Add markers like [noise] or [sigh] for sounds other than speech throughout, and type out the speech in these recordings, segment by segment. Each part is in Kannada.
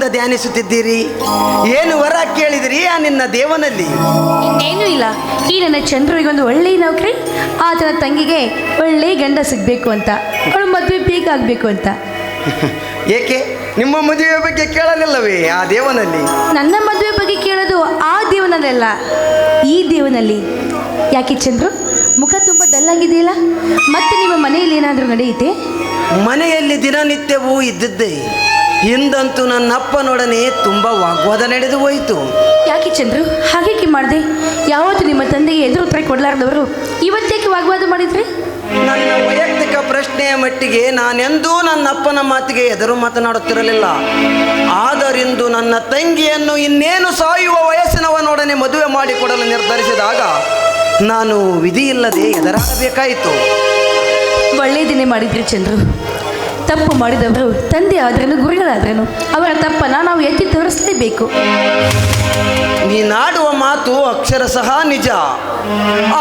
ಯಾರಿಂದ ಧ್ಯಾನಿಸುತ್ತಿದ್ದೀರಿ? ಏನು ವರ ಕೇಳಿದಿರಿ ಆ ನಿನ್ನ ದೇವನಲ್ಲಿ? ಇನ್ನೇನು ಇಲ್ಲ. ಈ ನನ್ನ ಚಂದ್ರುವಿಗೊಂದು ಒಳ್ಳೆಯ ನೌಕರಿ ಆತನ ತಂಗಿಗೆ ಒಳ್ಳೆಯ ಗಂಡ ಸಿಗಬೇಕು ಅಂತ ಅವಳು ಮದುವೆ ಬೇಗ ಆಗಬೇಕು ಅಂತ. [laughs] ಏಕೆ? ನಿಮ್ಮ ಮದುವೆ ಬಗ್ಗೆ ಕೇಳಲಿಲ್ಲವೇ ಆ ದೇವನಲ್ಲಿ? ನನ್ನ ಮದುವೆ ಬಗ್ಗೆ ಕೇಳೋದು ಆ ದೇವನಲ್ಲ ಈ ದೇವನಲ್ಲಿ. ಯಾಕೆ ಚಂದ್ರು? ಮುಖ ತುಂಬ ಡಲ್ಲಾಗಿದೆಯಲ್ಲ ಮತ್ತೆ ನಿಮ್ಮ ಮನೆಯಲ್ಲಿ ಏನಾದರೂ ನಡೆಯುತ್ತೆ? ಮನೆಯಲ್ಲಿ ದಿನನಿತ್ಯವೂ ಇದ್ದಿದ್ದೆ. ಹಿಂದಂತೂ ನನ್ನಪ್ಪನೊಡನೆ ತುಂಬ ವಾಗ್ವಾದ ನಡೆದು ಹೋಯಿತು. ಯಾಕೆ ಚಂದ್ರು? ಹಾಗೇಕೆ ಮಾಡಿದೆ? ಯಾವತ್ತು ನಿಮ್ಮ ತಂದೆಗೆ ಎದುರು ಉತ್ತರ ಕೊಡಲಾರ್ದವರು ಇವತ್ತೇಕೆ ವಾಗ್ವಾದ ಮಾಡಿದ್ರಿ? ನನ್ನ ವೈಯಕ್ತಿಕ ಪ್ರಶ್ನೆಯ ಮಟ್ಟಿಗೆ ನಾನೆಂದೂ ನನ್ನ ಅಪ್ಪನ ಮಾತಿಗೆ ಎದುರು ಮಾತನಾಡುತ್ತಿರಲಿಲ್ಲ. ಆದರಿಂದು ನನ್ನ ತಂಗಿಯನ್ನು ಇನ್ನೇನು ಸಾಯುವ ವಯಸ್ಸಿನವನೊಡನೆ ಮದುವೆ ಮಾಡಿಕೊಡಲು ನಿರ್ಧರಿಸಿದಾಗ ನಾನು ವಿಧಿಯಿಲ್ಲದೆ ಎದುರಾಗಬೇಕಾಯಿತು. ಒಳ್ಳೆಯದಿನೇ ಮಾಡಿದ್ರಿ ಚಂದ್ರು. ತಪ್ಪು ಮಾಡಿದವರು ತಂದೆ ಆದ್ರೇನು, ಗುರುಗಳಾದ್ರೇನು, ಅವರ ತಪ್ಪನ್ನು ನಾವು ಎತ್ತಿ ತೋರಿಸಲೇಬೇಕು. ನೀನಾಡುವ ಮಾತು ಅಕ್ಷರಶಃ ನಿಜ.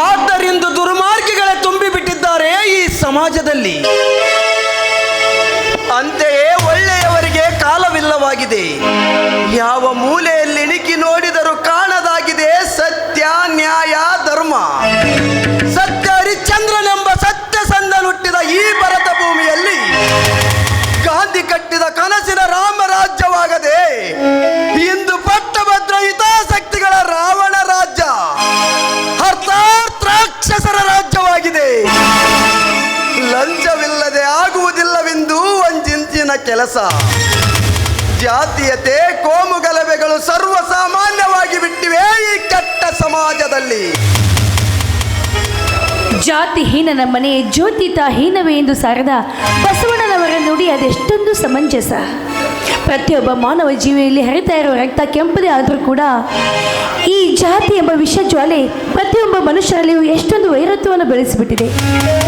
ಆದ್ದರಿಂದ ದುರ್ಮಾರ್ಗಿಗಳೇ ತುಂಬಿಬಿಟ್ಟಿದ್ದಾರೆ ಈ ಸಮಾಜದಲ್ಲಿ. ಅಂತೆಯೇ ಒಳ್ಳೆಯವರಿಗೆ ಕಾಲವಿಲ್ಲವಾಗಿದೆ. ಯಾವ ಮೂಲೆಯಲ್ಲಿ ರಾಜ್ಯವಾಗಿದೆ ಲಂಚವಿಲ್ಲದೆ ಆಗುವುದಿಲ್ಲವೆಂದು ಒಂಜಿಂಚಿನ ಕೆಲಸ. ಜಾತೀಯತೆ, ಕೋಮು ಗಲಭೆಗಳು ಸರ್ವಸಾಮಾನ್ಯವಾಗಿ ಬಿಟ್ಟಿವೆ ಈ ಕೆಟ್ಟ ಸಮಾಜದಲ್ಲಿ. ಜಾತಿಹೀನನ ಮನೆ ಜ್ಯೋತಿತ ಹೀನವೇ ಎಂದು ಸಾರದ ಬಸವಣ್ಣನವರ ನುಡಿ ಅದೆಷ್ಟೊಂದು ಸಮಂಜಸ. ಪ್ರತಿಯೊಬ್ಬ ಮಾನವ ಜೀವಿಯಲ್ಲಿ ಹರಿತಾ ಇರುವ ರಕ್ತ ಕೆಂಪದೇ ಆದರೂ ಕೂಡ ಈ ಜಾತಿ ಎಂಬ ವಿಷ ಜ್ವಾಲೆ ಪ್ರತಿಯೊಬ್ಬ ಮನುಷ್ಯರಲ್ಲಿಯೂ ಎಷ್ಟೊಂದು ವೈರತ್ವವನ್ನು ಬೆಳೆಸಿಬಿಟ್ಟಿದೆ.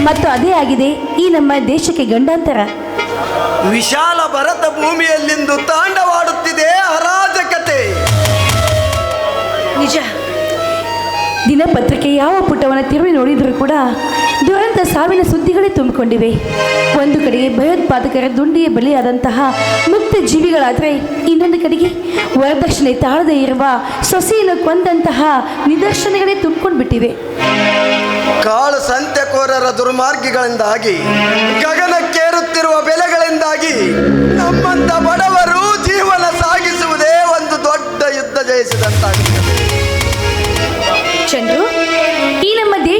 ಮತ್ತು ಅದೇ ಆಗಿದೆ ಈ ನಮ್ಮ ದೇಶಕ್ಕೆ ಗಂಡಾಂತರ. ವಿಶಾಲ ಭರತ ಭೂಮಿಯಲ್ಲಿಂದು ತಾಂಡವಾಡುತ್ತಿದೆ ಅರಾಜಕತೆ. ನಿಜ. ದಿನಪತ್ರಿಕೆ ಯಾವ ಪುಟವನ್ನು ತಿರುವಿ ನೋಡಿದರೂ ಕೂಡ ದುರಂತ ಸಾವಿನ ಸುದ್ದಿಗಳೇ ತುಂಬಿಕೊಂಡಿವೆ. ಒಂದು ಕಡೆಗೆ ಭಯೋತ್ಪಾದಕರ ದುಂಡಿಗೆ ಬಲಿಯಾದಂತಹ ಮುಕ್ತ ಜೀವಿಗಳಾದರೆ ಇನ್ನೊಂದು ಕಡೆಗೆ ವರದಕ್ಷಿಣೆ ತಾಳದೇ ಇರುವ ಸೊಸೆಯನ್ನು ಕೊಂದಂತಹ ನಿದರ್ಶನಗಳೇ ತುಂಬಿಕೊಂಡು ಬಿಟ್ಟಿವೆ ಕಾಳು ಸಂತೆಕೋರರ ದುರ್ಮಾರ್ಗಿಗಳಿಂದಾಗಿ, ಗಗನಕ್ಕೇರುತ್ತಿರುವ ಬೆಲೆಗಳಿಂದಾಗಿ ನಮ್ಮಂತ ಬಡವರು ಜೀವನ ಸಾಗಿಸುವುದೇ ಒಂದು ದೊಡ್ಡ ಯುದ್ಧ ಜಯಿಸಿದಂತಾಗಿದೆ.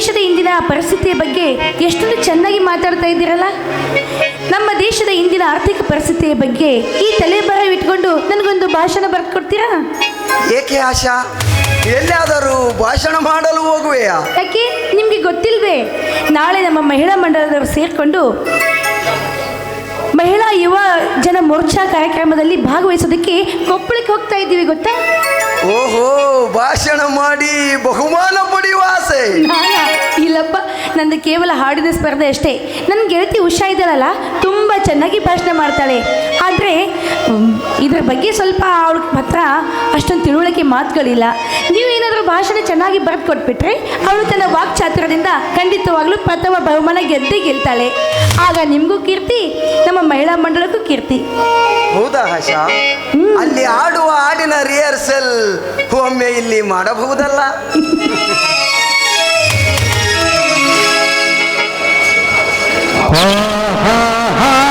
ದೇಶದ ಇಂದಿನ ಪರಿಸ್ಥಿತಿಯ ಬಗ್ಗೆ ಎಷ್ಟೊಂದು ಚೆನ್ನಾಗಿ ಮಾತಾಡ್ತಾ ಇದ್ದೀರಲ್ಲ? ನಮ್ಮ ದೇಶದ ಇಂದಿನ ಆರ್ಥಿಕ ಪರಿಸ್ಥಿತಿಯ ಬಗ್ಗೆ ಈ ತಲೆಬರ ಇಟ್ಕೊಂಡು ನನಗೊಂದು ಭಾಷಣ ಬರ್ದು ಕೊಡ್ತೀರಾ ಏಕೆ ಆಶಾ? ಎಲ್ಲಾದರೂ ಭಾಷಣ ಮಾಡಲು ಹೋಗುವೆಯಾ? ಯಾಕೆ? ನಿಮಗೆ ಗೊತ್ತಿಲ್ವೇ? ನಾಳೆ ನಮ್ಮ ಮಹಿಳಾ ಮಂಡಲದವರು ಸೇರಿಕೊಂಡು ಮಹಿಳಾ ಯುವ ಜನ ಮೋರ್ಚಾ ಕಾರ್ಯಕ್ರಮದಲ್ಲಿ ಭಾಗವಹಿಸೋದಕ್ಕೆ ಕೊಪ್ಪಳಕ್ಕೆ ಹೋಗ್ತಾ ಇದ್ದೀವಿ ಗೊತ್ತಾ? ಓಹೋ ಭಾಷಣ ಮಾಡಿ ಬಹುಮಾನ ಪಡೆಯುವ ಆಸೆ ಇಲ್ಲಪ್ಪ ನಂದು ಕೇವಲ ಹಾಡಿನ ಸ್ಪರ್ಧೆ ಅಷ್ಟೇ. ನನ್ನ ಗೆಳತಿ ಉಷಾ ಇದ್ದಾಳಲ್ಲ ತುಂಬ ಚೆನ್ನಾಗಿ ಭಾಷಣ ಮಾಡ್ತಾಳೆ. ಆದರೆ ಇದರ ಬಗ್ಗೆ ಸ್ವಲ್ಪ ಅವಳ ಹತ್ರ ಅಷ್ಟೊಂದು ತಿಳುವಳಿಕೆ ಮಾತುಗಳಿಲ್ಲ. ನೀವು ಏನಾದರೂ ಭಾಷಣ ಚೆನ್ನಾಗಿ ಬರೆದು ಕೊಟ್ಬಿಟ್ರೆ ಅವಳು ತನ್ನ ವಾಕ್ಚಾತ್ರದಿಂದ ಖಂಡಿತವಾಗ್ಲೂ ಪ್ರಥಮ ಬಹುಮಾನ ಗೆದ್ದೇ ಗೆಲ್ತಾಳೆ. ಆಗ ನಿಮಗೂ ಕೀರ್ತಿ ನಮ್ಮ ಮಹಿಳಾ ಮಂಡಳಕ್ಕೂ ಕೀರ್ತಿ. ಹೌದಾ ಆಶಾ ಅಲ್ಲಿ ಆಡುವ ಹಾಡಿನ ರಿಹರ್ಸಲ್ ಒಮ್ಮೆ ಇಲ್ಲಿ ಮಾಡಬಹುದಲ್ಲ? ha ha ha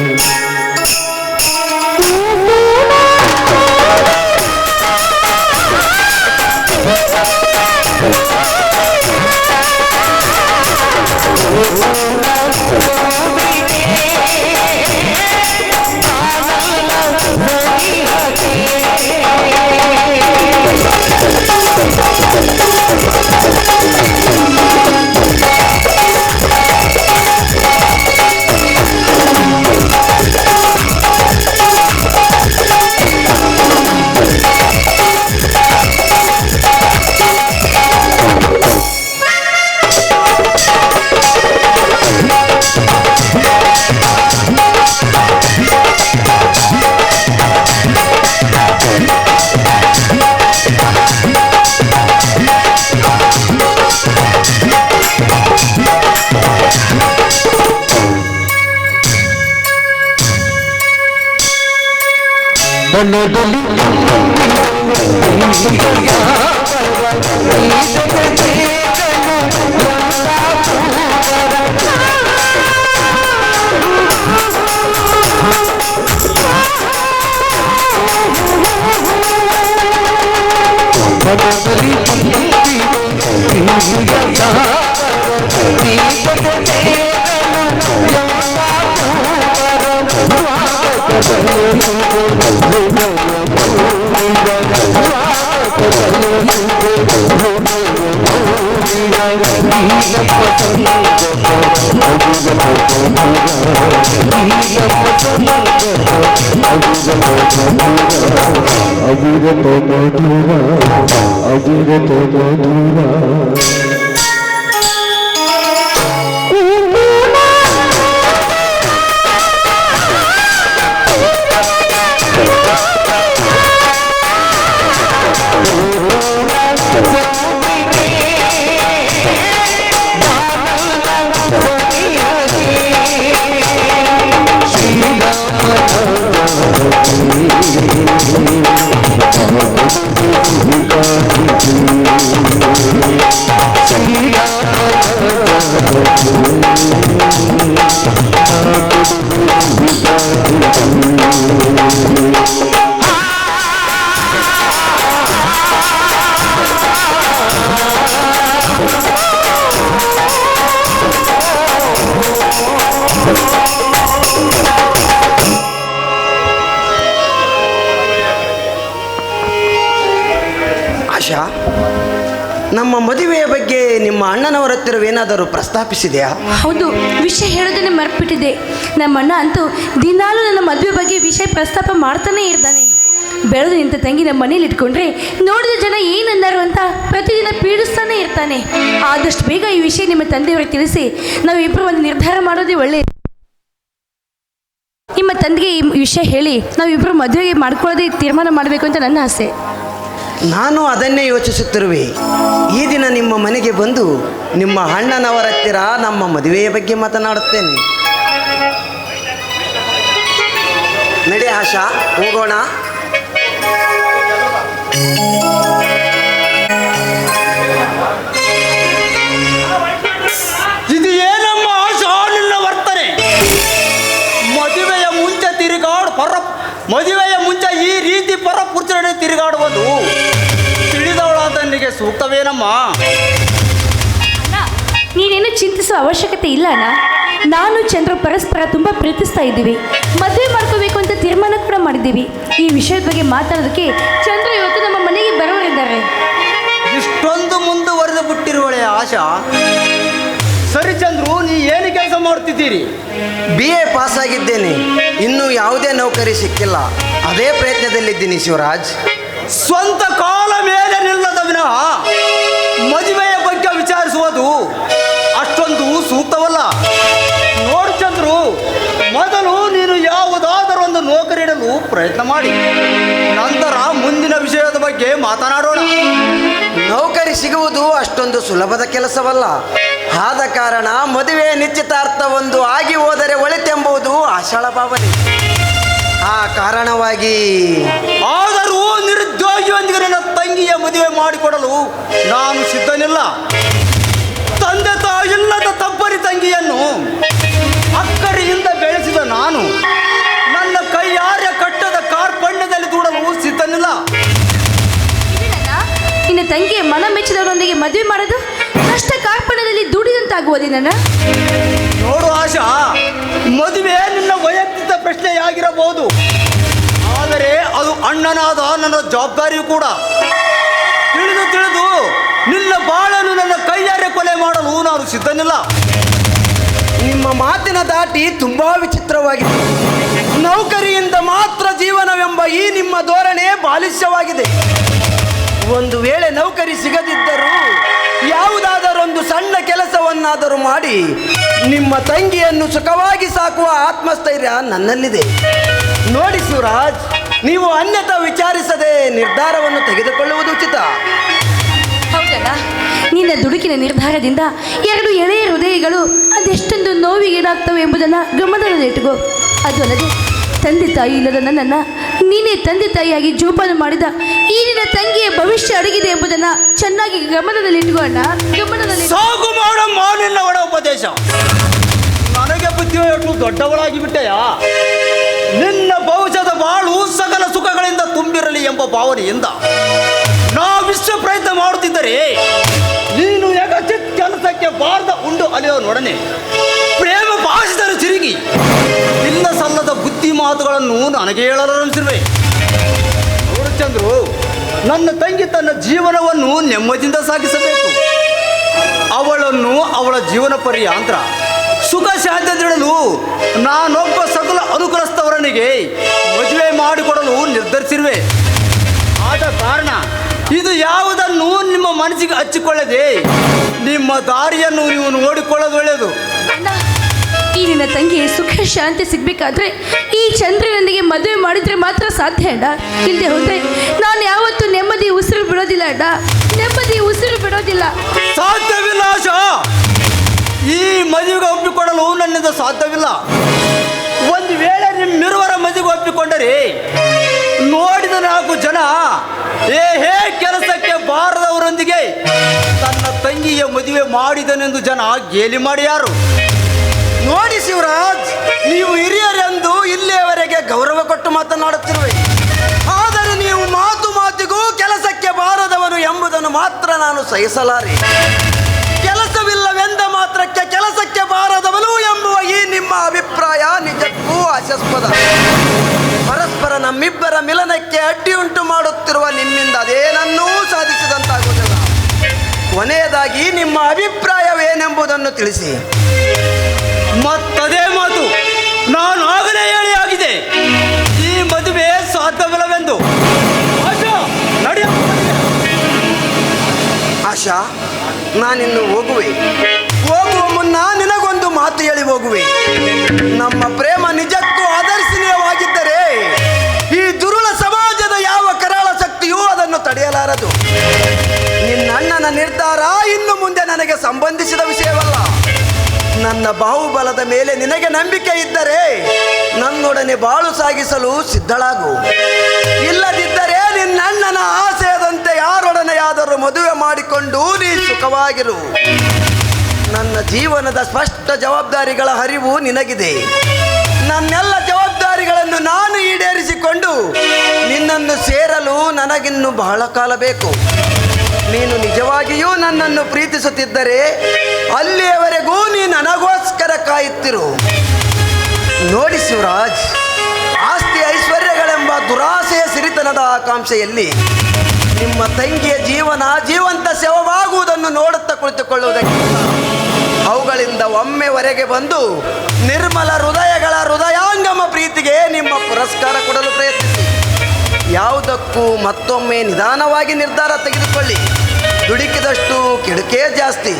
Agire to madura, agire to it, ನಮ್ಮ ಮದುವೆಯ ಬಗ್ಗೆ ನಿಮ್ಮ ಅಣ್ಣನವರ ಹತ್ತಿರವೇನಾದರೂ ಪ್ರಸ್ತಾಪಿಸಿದೆಯಾ? ಹೌದು, ವಿಷಯ ಹೇಳೋದನ್ನೇ ಮರ್ಪಿಟ್ಟಿದೆ ನಮ್ಮ ಅಣ್ಣ ಅಂತೂ ದಿನಾಲೂ ನನ್ನ ಮದುವೆ ಬಗ್ಗೆ ವಿಷಯ ಪ್ರಸ್ತಾಪ ಮಾಡ್ತಾನೆ ಇರ್ತಾನೆ. ಬೆಳೆದು ನಿಂತ ತಂಗಿ ನಮ್ಮ ಮನೇಲಿ ಇಟ್ಕೊಂಡ್ರೆ ನೋಡಿದ ಜನ ಏನಂದರು ಅಂತ ಪ್ರತಿದಿನ ಪೀಡಿಸ್ತಾನೆ ಇರ್ತಾನೆ. ಆದಷ್ಟು ಬೇಗ ಈ ವಿಷಯ ನಿಮ್ಮ ತಂದೆಯವರಿಗೆ ತಿಳಿಸಿ ನಾವಿಬ್ಬರು ಒಂದು ನಿರ್ಧಾರ ಮಾಡೋದೇ ಒಳ್ಳೆಯದು. ನಿಮ್ಮ ತಂದೆಗೆ ಈ ವಿಷಯ ಹೇಳಿ ನಾವಿಬ್ಬರು ಮದುವೆಗೆ ಮಾಡ್ಕೊಳ್ಳೋದೇ ತೀರ್ಮಾನ ಮಾಡಬೇಕು ಅಂತ ನನ್ನ ಆಸೆ. ನಾನು ಅದನ್ನೇ ಯೋಚಿಸುತ್ತಿರುವೆ. ಈ ದಿನ ನಿಮ್ಮ ಮನೆಗೆ ಬಂದು ನಿಮ್ಮ ಅಣ್ಣನವರ ಹತ್ತಿರ ನಮ್ಮ ಮದುವೆಯ ಬಗ್ಗೆ ಮಾತನಾಡುತ್ತೇನೆ. ನಡೆ ಆಶಾ, ಹೋಗೋಣ. ಇದು ಏನಮ್ಮ ವರ್ತನೆ? ಮದುವೆಯ ಮುಂಚೆ ತಿರುಗಾಡು ಪರ ಮದುವೆಯ ಮುಂಚೆ ಈ ರೀತಿ ಪರ ಪುರುಷರನ್ನೇ ತಿರುಗಾಡುವುದು. ಸೂಕ್ತವೇನಮ್ಮ? ನೀನೇನು ಚಿಂತಿಸುವ ಅವಶ್ಯಕತೆ ಇಲ್ಲ ಅಣ್ಣ. ನಾನು ಚಂದ್ರ ಪರಸ್ಪರ ತುಂಬ ಪ್ರೀತಿಸ್ತಾ ಇದ್ದೀವಿ. ಮದುವೆ ಮಾಡ್ಕೋಬೇಕು ಅಂತ ತೀರ್ಮಾನ ಕೂಡ ಮಾಡಿದ್ದೀವಿ. ಈ ವಿಷಯದ ಬಗ್ಗೆ ಮಾತಾಡೋದಕ್ಕೆ ಚಂದ್ರ ಇವತ್ತು ನಮ್ಮ ಮನೆಗೆ ಬರೋರಿದ್ದಾರೆ ಇಷ್ಟೊಂದು ಮುಂದುವರೆದು ಬಿಟ್ಟಿರುವಳೆ ಆಶಾ. ಸರಿ ಚಂದ್ರು ನೀ ಏನು ಕೆಲಸ ಮಾಡ್ತಿದ್ದೀರಿ? ಬಿ ಎ ಪಾಸ್ ಆಗಿದ್ದೇನೆ ಇನ್ನೂ ಯಾವುದೇ ನೌಕರಿ ಸಿಕ್ಕಿಲ್ಲ. ಅದೇ ಪ್ರಯತ್ನದಲ್ಲಿದ್ದೀನಿ ಶಿವರಾಜ್. ಸ್ವಂತ ಕಾಲ ಮೇಲೆ ನಿಲ್ಲದ ವಿನಃ ಮದುವೆಯ ಬಗ್ಗೆ ವಿಚಾರಿಸುವುದು ಅಷ್ಟೊಂದು ಸೂಕ್ತವಲ್ಲ. ನೋಡು ಚಂದ್ರು ಮೊದಲು ನೀನು ಯಾವುದಾದರೂ ಒಂದು ನೌಕರಿ ಇಡಲು ಪ್ರಯತ್ನ ಮಾಡಿ. ನಂತರ ಮುಂದಿನ ವಿಷಯದ ಬಗ್ಗೆ ಮಾತನಾಡೋಣ. ನೌಕರಿ ಸಿಗುವುದು ಅಷ್ಟೊಂದು ಸುಲಭದ ಕೆಲಸವಲ್ಲ. ಆದ ಕಾರಣ ಮದುವೆ ನಿಶ್ಚಿತಾರ್ಥವೊಂದು ಆಗಿ ಹೋದರೆ ಒಳಿತೆಂಬುದು ಆಶಾಳ ಭಾವನೆ. ಆ ಕಾರಣವಾಗಿ ಆದರೂ ನಿರುದ್ಯೋಗಿಯೊಂದಿಗೆ ನನ್ನ ತಂಗಿಯ ಮದುವೆ ಮಾಡಿಕೊಡಲು ನಾನು ಸಿದ್ಧನಿಲ್ಲ. ತಂದೆ ತಾಯಿಲ್ಲದ ತಬ್ಬರಿ ತಂಗಿಯನ್ನು ಅಕ್ಕರಿಯಿಂದ ಬೆಳೆಸಿದ ನಾನು ನನ್ನ ಕೈಯಾರ್ಯ ಕಟ್ಟದ ಕಾರ್ಪಣ್ಯದಲ್ಲಿ ದೂಡಲು ಸಿದ್ಧನಿಲ್ಲ. ನಿನ್ನ ತಂಗಿಯ ಮನ ಮೆಚ್ಚಿದವರೊಂದಿಗೆ ಮದುವೆ ಮಾಡೋದು ಕಷ್ಟ ಕಾರ್ಪಣ್ಯದಲ್ಲಿ ದುಡಿದಂತಾಗುವುದೇ ನನ್ನ ನೋಡು ಆಶಾ ಮದುವೆ ನಿನ್ನ ವೈಯಕ್ತಿಕ ಪ್ರಶ್ನೆಯಾಗಿರಬಹುದು. ಆದರೆ ಅದು ಅಣ್ಣನಾದ ನನ್ನ ಜವಾಬ್ದಾರಿಯೂ ಕೂಡ. ತಿಳಿದು ತಿಳಿದು ನಿನ್ನ ಬಾಳನ್ನು ನನ್ನ ಕೈಯಾರೆ ಕೊಲೆ ಮಾಡಲು ನಾನು ಸಿದ್ಧನಿಲ್ಲ. ನಿಮ್ಮ ಮಾತಿನ ದಾಟಿ ತುಂಬಾ ವಿಚಿತ್ರವಾಗಿದೆ. ನೌಕರಿಯಿಂದ ಮಾತ್ರ ಜೀವನವೆಂಬ ಈ ನಿಮ್ಮ ಧೋರಣೆ ಬಾಲಿಷ್ಯವಾಗಿದೆ. ಒಂದು ವೇಳೆ ನೌಕರಿ ಸಿಗದಿದ್ದರೂ ಯಾವುದಾದರೊಂದು ಸಣ್ಣ ಕೆಲಸವನ್ನಾದರೂ ಮಾಡಿ ನಿಮ್ಮ ತಂಗಿಯನ್ನು ಸುಖವಾಗಿ ಸಾಕುವ ಆತ್ಮಸ್ಥೈರ್ಯ ನನ್ನಲ್ಲಿದೆ. ನೋಡಿ ಶಿವರಾಜ್ ನೀವು ಅನ್ಯತ ವಿಚಾರಿಸದೆ ನಿರ್ಧಾರವನ್ನು ತೆಗೆದುಕೊಳ್ಳುವುದು ಉಚಿತ. ಹೌದಲ್ಲ ನಿನ್ನ ದುಡುಕಿನ ನಿರ್ಧಾರದಿಂದ ಎರಡು ಎಳೆಯ ಹೃದಯಗಳು ಅದೆಷ್ಟೊಂದು ನೋವಿಗೀಡಾಗ್ತವೆ ಎಂಬುದನ್ನು ಗಮನದಲ್ಲಿಟ್ಟುಕೋ ಅದು ಅಲ್ಲದೆ ತಂದೆ ತಾಯಿ ಇಲ್ಲದ ನನ್ನನ್ನು ನೀನೇ ತಂದೆ ತಾಯಿಯಾಗಿ ಜೋಪಾನ ಮಾಡಿದ ಈ ನಿನ್ನ ತಂಗಿಯ ಭವಿಷ್ಯ ಅಡಗಿದೆ ಎಂಬುದನ್ನು ಚೆನ್ನಾಗಿ ಗಮನದಲ್ಲಿಟ್ಟುಕೋ ಅಣ್ಣ. ಗಮನದಲ್ಲಿ ಸಾಕು ಮಾಡೋ ಒಡ ಉಪದೇಶ. ನನಗೆ ಬುದ್ಧಿ ದೊಡ್ಡವಳಾಗಿ ಬಿಟ್ಟೆಯಾ ನಿನ್ನ ಭವಿಷ್ಯದ ಬಾಳು ಸಕಲ ಸುಖಗಳಿಂದ ತುಂಬಿರಲಿ ಎಂಬ ಭಾವನೆಯಿಂದ ನಾವಿಷ್ಟು ಪ್ರಯತ್ನ ಮಾಡುತ್ತಿದ್ದರೆ ನೀನು ಚಿಕ್ಕ ಕೆಲಸಕ್ಕೆ ಬಾರದ ಉಂಡು ಅಲಿಯೋನೊಡನೆ ಪ್ರೇಮ ಭಾಷಿದರು ತಿರುಗಿ. ಇಲ್ಲ ಸಲ್ಲದ ಬುದ್ಧಿ ಮಾತುಗಳನ್ನು ನನಗೆ ಹೇಳಲಿರುವೆ ನೋಡು ಚಂದ್ರು ನನ್ನ ತಂಗಿ ತನ್ನ ಜೀವನವನ್ನು ನೆಮ್ಮದಿಯಿಂದ ಸಾಗಿಸಬೇಕು. ಅವಳನ್ನು ಅವಳ ಜೀವನ ಪರ್ಯಾಂತರ ಸುಖ ಶಾಂತಿಯಲ್ಲಿಡಲು ನಾನೊಬ್ಬ ಸಕಲ ಅನುಕೂಲಸ್ಥವರನಿಗೆ ಮದುವೆ ಮಾಡಿಕೊಡಲು ನಿರ್ಧರಿಸಿರುವೆ. ಆದ ಕಾರಣ ಇದು ಯಾವುದನ್ನು ನಿಮ್ಮ ಮನಸ್ಸಿಗೆ ಹಚ್ಚಿಕೊಳ್ಳದೆ ನಿಮ್ಮ ದಾರಿಯನ್ನು ನೀವು ನೋಡಿಕೊಳ್ಳೋದು ಒಳ್ಳೆಯದು. ಈ ನಿನ್ನ ತಂಗಿ ಸುಖ ಶಾಂತಿ ಸಿಗ್ಬೇಕಾದ್ರೆ ಈ ಚಂದ್ರನೊಂದಿಗೆ ಮದುವೆ ಮಾಡಿದ್ರೆ ಮಾತ್ರ ಸಾಧ್ಯ ಅಣ್ಣ. ಇಲ್ಲದೆ ಹೋದ್ರೆ ನಾನು ಯಾವತ್ತೂ ನೆಮ್ಮದಿ ಉಸಿರು ಬಿಡೋದಿಲ್ಲ ಅಣ್ಣ. ನೆಮ್ಮದಿ ಉಸಿರು ಬಿಡೋದಿಲ್ಲ. ಸಾಧ್ಯವಿಲ್ಲ ಆಶಾ. ಈ ಮದುವೆಗೆ ಒಪ್ಪಿಕೊಳ್ಳಲು ನನ್ನಿಂದ ಸಾಧ್ಯವಿಲ್ಲ. ಒಂದು ವೇಳೆ ನಿಮ್ಮಿರುವರ ಮದುವೆಗೆ ಒಪ್ಪಿಕೊಂಡರೆ ನೋಡಿದ ನಾಲ್ಕು ಜನ, ಏ, ಹೇ, ಕೆಲಸಕ್ಕೆ ಬಾರದವರೊಂದಿಗೆ ತನ್ನ ತಂಗಿಯ ಮದುವೆ ಮಾಡಿದನೆಂದು ಜನ ಗೇಲಿ ಮಾಡಿ ಯಾರು? ನೋಡಿ ಶಿವರಾಜ್, ನೀವು ಹಿರಿಯರೆಂದು ಇಲ್ಲಿಯವರೆಗೆ ಗೌರವ ಕೊಟ್ಟು ಮಾತನಾಡುತ್ತಿರುವೆ. ಆದರೆ ನೀವು ಮಾತು ಮಾತಿಗೂ ಕೆಲಸಕ್ಕೆ ಬಾರದವನು ಎಂಬುದನ್ನು ಮಾತ್ರ ನಾನು ಸಹಿಸಲಾರೆ. ಮಾತ್ರಕ್ಕೆ ಕೆಲಸಕ್ಕೆ ಬಾರದವನು ಎಂಬುವ ಈ ನಿಮ್ಮ ಅಭಿಪ್ರಾಯ ನಿಜಕ್ಕೂ ಆಶಸ್ಪದ ಪರಸ್ಪರ ನಮ್ಮಿಬ್ಬರ ಮಿಲನಕ್ಕೆ ಅಡ್ಡಿಯುಂಟು ಮಾಡುತ್ತಿರುವ ನಿಮ್ಮಿಂದ ಅದೇನನ್ನೂ ಸಾಧಿಸಿದಂತಾಗುವುದಿಲ್ಲ. ಕೊನೆಯದಾಗಿ ನಿಮ್ಮ ಅಭಿಪ್ರಾಯವೇನೆಂಬುದನ್ನು ತಿಳಿಸಿ. ಮತ್ತದೇ ಮಾತು. ನಾನು ಆಗಲೇ ಹೇಳಿ ಆಗಿದೆ. ಈ ಮದುವೆ ಸಾಧ್ಯವಲ್ಲವೆಂದು. ಆಶಾ, ನಡೆಯ ಆಶಾ ನಾನಿನ್ನು ಹೋಗುವೆ. ಹೇಳಿ ಹೋಗುವೆ. ನಮ್ಮ ಪ್ರೇಮ ನಿಜಕ್ಕೂ ಆದರ್ಶನೀಯವಾಗಿದ್ದರೆ ಈ ದುರುಳ ಸಮಾಜದ ಯಾವ ಕರಾಳ ಶಕ್ತಿಯೂ ಅದನ್ನು ತಡೆಯಲಾರದು. ನಿನ್ನಣ್ಣನ ನಿರ್ಧಾರ ಇನ್ನು ಮುಂದೆ ನನಗೆ ಸಂಬಂಧಿಸಿದ ವಿಷಯವಲ್ಲ. ನನ್ನ ಬಾಹುಬಲದ ಮೇಲೆ ನಿನಗೆ ನಂಬಿಕೆ ಇದ್ದರೆ ನನ್ನೊಡನೆ ಬಾಳು ಸಾಗಿಸಲು ಸಿದ್ಧಳಾಗು. ಇಲ್ಲದಿದ್ದರೆ ನಿನ್ನಣ್ಣನ ಆಸೆಯದಂತೆ ಯಾರೊಡನೆಯಾದರೂ ಮದುವೆ ಮಾಡಿಕೊಂಡು ನೀ ಸುಖವಾಗಿರು. ನನ್ನ ಜೀವನದ ಸ್ಪಷ್ಟ ಜವಾಬ್ದಾರಿಗಳ ಹರಿವು ನಿನಗಿದೆ. ನನ್ನೆಲ್ಲ ಜವಾಬ್ದಾರಿಗಳನ್ನು ನಾನು ಈಡೇರಿಸಿಕೊಂಡು ನಿನ್ನನ್ನು ಸೇರಲು ನನಗಿನ್ನು ಬಹಳ ಕಾಲ ಬೇಕು. ನೀನು ನಿಜವಾಗಿಯೂ ನನ್ನನ್ನು ಪ್ರೀತಿಸುತ್ತಿದ್ದರೆ ಅಲ್ಲಿಯವರೆಗೂ ನೀ ನನಗೋಸ್ಕರ ಕಾಯುತ್ತಿರು. ನೋಡಿ ಶಿವರಾಜ್, ಆಸ್ತಿ ಐಶ್ವರ್ಯಗಳೆಂಬ ದುರಾಸೆಯ ಸಿರಿತನದ ಆಕಾಂಕ್ಷೆಯಲ್ಲಿ ನಿಮ್ಮ ತಂಗಿಯ ಜೀವನ ಜೀವಂತ ಶವವಾಗುವುದನ್ನು ನೋಡುತ್ತಾ ಕುಳಿತುಕೊಳ್ಳುವುದಕ್ಕಿಂತ ಅವುಗಳಿಂದ ಒಮ್ಮೆವರೆಗೆ ಬಂದು ನಿರ್ಮಲ ಹೃದಯಗಳ ಹೃದಯಾಂಗಮ ಪ್ರೀತಿಗೆ ನಿಮ್ಮ ಪುರಸ್ಕಾರ ಕೊಡಲು ಪ್ರಯತ್ನಿಸಿ. ಯಾವುದಕ್ಕೂ ಮತ್ತೊಮ್ಮೆ ನಿಧಾನವಾಗಿ ನಿರ್ಧಾರ ತೆಗೆದುಕೊಳ್ಳಿ. ದುಡುಕಿದಷ್ಟು ಕೆಡುಕೇ ಜಾಸ್ತಿ.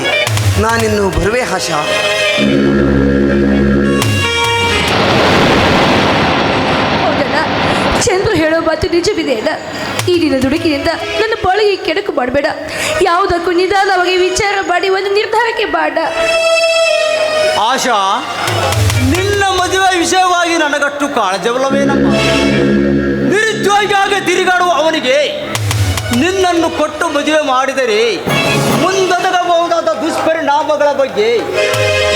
ನಾನಿನ್ನು ಬರುವೆ ಹೌದಣ್ಣ ಚಂದ್ರು ಹೇಳೋ ಮಾತು ನಿಜವಿದೆ ಅಣ್ಣ ಈ ದಿನ ದುಡುಕಿನಿಂದ ನನ್ನ ಬಳಿಗೆ ಕೆಡಕು ಮಾಡಬೇಡ. ಯಾವುದಕ್ಕೂ ನಿಧಾನವಾಗಿ ವಿಚಾರ ಮಾಡಿ ಒಂದು ನಿರ್ಧಾರಕ್ಕೆ ಬಾಡ. ಆಶಾ, ನಿನ್ನ ಮದುವೆ ವಿಷಯವಾಗಿ ನನಗಷ್ಟು ಕಾಳಜವಿಲ್ಲವೇನಮ್ಮ? ನಿರುದ್ಯೋಗಿಯಾಗಿ ತಿರುಗಾಡುವ ಅವನಿಗೆ ನಿನ್ನನ್ನು ಕೊಟ್ಟು ಮದುವೆ ಮಾಡಿದರೆ ಮುಂದೊದಗಬಹುದಾದ ದುಷ್ಪರಿಣಾಮಗಳ ಬಗ್ಗೆ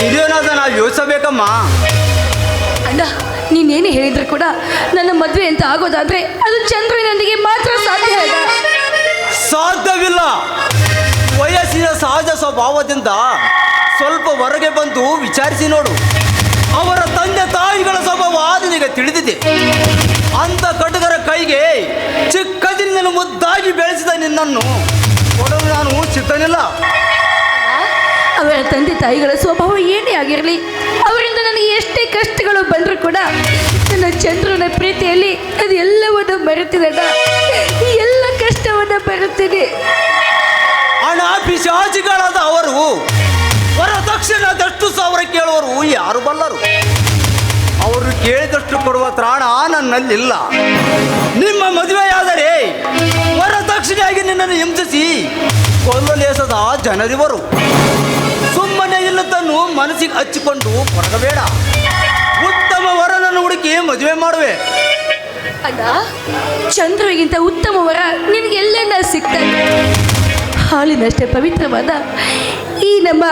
ಇದೇನಾದ ನಾವು ಯೋಚಿಸಬೇಕಮ್ಮ? ಅಣ್ಣ ನೀನೇನು ಹೇಳಿದ್ರು ಕೂಡ ನನ್ನ ಮದುವೆ ಅಂತ ಆಗೋದಾದ್ರೆ ಅದು ಚಂದ್ರನೊಂದಿಗೆ ಮಾತ್ರ ಸಾಧ್ಯ ಸಾಧ್ಯವಿಲ್ಲ. ವಯಸ್ಸಿನ ಸಹಜ ಸ್ವಭಾವದಿಂದ ಸ್ವಲ್ಪ ಹೊರಗೆ ಬಂದು ವಿಚಾರಿಸಿ ನೋಡು. ಅವರ ತಂದೆ ತಾಯಿಗಳ ಸ್ವಭಾವ ನಿನಗೆ ತಿಳಿದಿದೆ. ಅಂತ ಕಟುಕರ ಕೈಗೆ ಚಿಕ್ಕದಿನಿಂದಲೂ ಮುದ್ದಾಗಿ ಬೆಳೆಸಿದ ನಿನ್ನನ್ನು ಕೊಡಲು ನಾನು ಸಿದ್ಧನಿಲ್ಲ. ಅವರ ತಂದೆ ತಾಯಿಗಳ ಸ್ವಭಾವ ಏನೇ ಆಗಿರಲಿ ಅವರಿಂದ ಎಷ್ಟೇ ಕಷ್ಟಗಳು ಬಂದರೂ ಕೂಡ ನನ್ನ ಚಂದ್ರನ ಪ್ರೀತಿಯಲ್ಲಿ ಅದು ಎಲ್ಲವನ್ನು. ಈ ಎಲ್ಲ ಕಷ್ಟವನ್ನು ಮರೆತೀನಿ. ಹಣ ಪಿಶಾಜಿಗಳಾದ ಅವರು ವರದಕ್ಷಿಣದಷ್ಟು ಸಾವಿರ ಕೇಳುವರು ಯಾರು ಬಲ್ಲರು? ಅವರು ಕೇಳಿದಷ್ಟು ಕೊಡುವ ತ್ರಾಣ ನನ್ನಲ್ಲಿಲ್ಲ. ನಿಮ್ಮ ಮದುವೆಯಾದರೆ ವರದಕ್ಷಿಣೆಯಾಗಿ ನಿನ್ನನ್ನು ಹಿಂಸಿಸಿ ಕೊಲ್ಲಲೇಸದ ಜನರಿವರು. ಸುಮ್ಮನೆ ಇಲ್ಲದನ್ನು ಮನಸ್ಸಿಗೆ ಹಚ್ಚಿಕೊಂಡು ಹೊರಗಬೇಡ ಉತ್ತಮ ವರನನ್ನು ಹುಡುಕಿ ಮದುವೆ ಮಾಡುವೆ. ಅಣ್ಣ, ಚಂದ್ರಗಿಂತ ಉತ್ತಮ ವರ ನಿನಗೆ ಎಲ್ಲೆಲ್ಲ ಸಿಗ್ತಾನೆ ಹಾಲಿನಷ್ಟೇ ಪವಿತ್ರವಾದ ಈ ನಮ್ಮ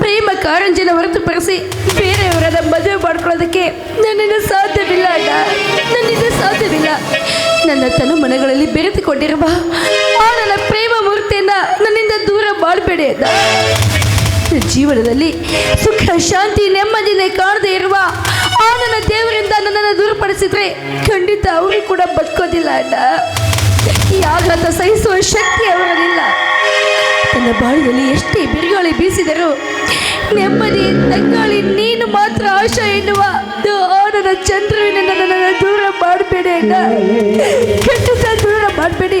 ಪ್ರೇಮ ಕಾರಂಜಿನ ಹೊರತುಪಡಿಸಿ ಬೇರೆಯವರನ್ನ ಮದುವೆ ಮಾಡ್ಕೊಳ್ಳೋದಕ್ಕೆ ನನ್ನನ್ನು ಸಾಧ್ಯವಿಲ್ಲ ಅಣ್ಣ. ನನ್ನಿಂದ ಸಾಧ್ಯವಿಲ್ಲ. ನನ್ನ ತನು ಮನಗಳಲ್ಲಿ ಬೆರೆತುಕೊಂಡಿರುವ ಆ ನನ್ನ ಪ್ರೇಮ ಮೂರ್ತಿಯನ್ನ ನನ್ನಿಂದ ದೂರ ಮಾಡಬೇಡಿ ಅಣ್ಣ. ಜೀವನದಲ್ಲಿ ಸುಖ, ಶಾಂತಿ, ನೆಮ್ಮದಿನೇ ಕಾಣದೇ ಇರುವ ಆ ನನ್ನ ದೇವರಿಂದ ನನ್ನನ್ನು ದೂರಪಡಿಸಿದ್ರೆ ಖಂಡಿತ ಅವರು ಕೂಡ ಬದುಕೋದಿಲ್ಲ ಅಣ್ಣ. ಈ ಆಘಾತ ಸಹಿಸುವ ಶಕ್ತಿ ಅವರಲ್ಲಿಲ್ಲ ತನ್ನ ಬಾಳಿನಲ್ಲಿ ಎಷ್ಟೇ ಬಿರುಗಾಳಿ ಬೀಸಿದರು ನೆಮ್ಮದಿ, ತಂಗಾಳಿ, ನೀನು ಮಾತ್ರ ಆಶಾ ಎನ್ನುವ ಆ ನನ್ನ ಚಂದ್ರವಿನ ನನ್ನನ್ನು ದೂರ ಮಾಡಬೇಡಿ ಅಣ್ಣ. ಖಂಡಿತ ದೂರ ಮಾಡಬೇಡಿ.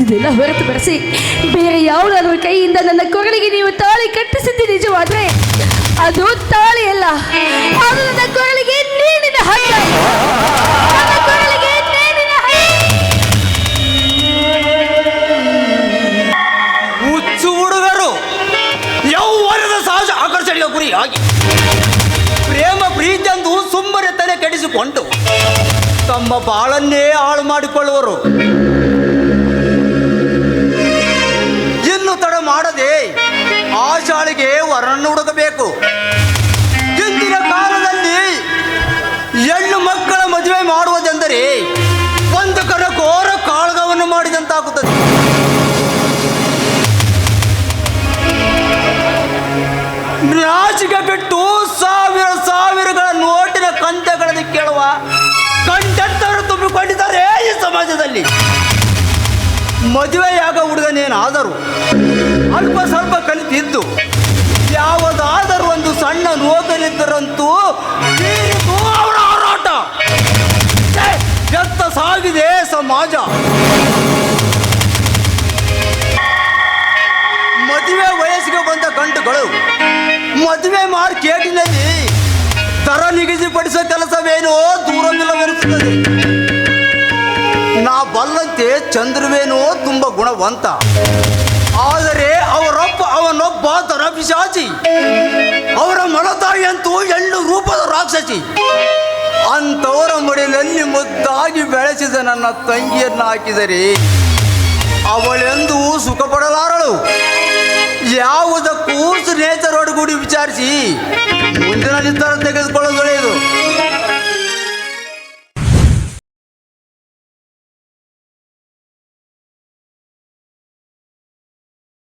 ಇದೆಲ್ಲ ಹೊರತುಪಡಿಸಿ ಬೇರೆ ಯಾವುದಾದ್ರೂ ಕೈಯಿಂದ ನನ್ನ ಕೊರಳಿಗೆ ನೀವು ತಾಳಿ ಕಟ್ಟಿಸಿದ್ದು ನಿಜವಾದ್ರೆ ಅದು ತಾಳಿ ಅಲ್ಲ. ನನ್ನ ಕೊರಳಿಗೆ ನೀಡಿದ ಹುಡುಗರು ಸಹಜ ಪ್ರೇಮ ಪ್ರೀತಿಯಂದು ಸುಮ್ಮನೆ ತಲೆ ಕೆಡಿಸಿಕೊಂಡು ತಮ್ಮ ಬಾಳನ್ನೇ ಹಾಳು ಮಾಡಿಕೊಳ್ಳುವರು. ಇನ್ನು ತಡ ಮಾಡದೆ ಆ ಶಾಲೆಗೆ ವರನ್ನು ಹುಡುಕಬೇಕು. ಇಂದಿನ ಕಾಲದಲ್ಲಿ ಹೆಣ್ಣು ಮಕ್ಕಳ ಮದುವೆ ಮಾಡುವುದೆಂದರೆ ಒಂದು ಕರ ಘೋರ ಕಾಳಗವನ್ನು ಮಾಡಿದಂತಾಗುತ್ತದೆ. ನಾಚಿಕೆ ಬಿಟ್ಟು ಸಾವಿರ ಸಾವಿರಗಳ ನೋಟಿನ ಕಂತೆಗಳನ್ನು ಕೇಳುವ ಕಂಠೆತ್ತರು ತುಂಬಿಕೊಂಡಿದ್ದಾರೆ ಈ ಸಮಾಜದಲ್ಲಿ. ಮದುವೆಯಾಗ ಹುಡುಗನೇನಾದರೂ ಅಲ್ಪ ಸ್ವಲ್ಪ ಕಲಿತಿದ್ದು. ಯಾವುದಾದರೂ ಒಂದು ಸಣ್ಣ ನೋಗಲಿದ್ದರಂತೂ ಅವರ ಹೋರಾಟ. ಸಾಗಿದೆ ಸಮಾಜ? ಮದುವೆ ವಯಸ್ಸಿಗೆ ಬಂದ ಗಂಟುಗಳು ಮದುವೆ ಮಾಡಿ ಕೇಟಿನಲ್ಲಿ ದರ ನಿಗದಿಪಡಿಸೋ ಕೆಲಸವೇನೋ ದೂರವಿಲ್ಲವಿರುತ್ತದೆ ಚಂದ್ರವೇನೋ ತುಂಬ ಗುಣವಂತ. ಆದರೆ ಅವರೊಬ್ಬ ಅವನೊಬ್ಬ ದರ ಪಿಶಾಚಿ. ಅವರ ಮಲತಾಯಿ ಅಂತೂ ಹೆಣ್ಣು ರೂಪದ ರಾಕ್ಷಸಿ. ಅಂಥವರ ಮಡಿಲಲ್ಲಿ ಮುದ್ದಾಗಿ ಬೆಳೆಸಿದ ನನ್ನ ತಂಗಿಯನ್ನು ಹಾಕಿದರೆ ಅವಳೆಂದು ಸುಖ ಪಡಲಾರಳು ಯಾವುದಕ್ಕೂ ಸ್ನೇಹಿತರೊಡಗೂಡಿ ವಿಚಾರಿಸಿ ಮುಂದಿನ ನಿರ್ಧಾರ ತೆಗೆದುಕೊಳ್ಳೋದು ಒಳ್ಳೆಯದು.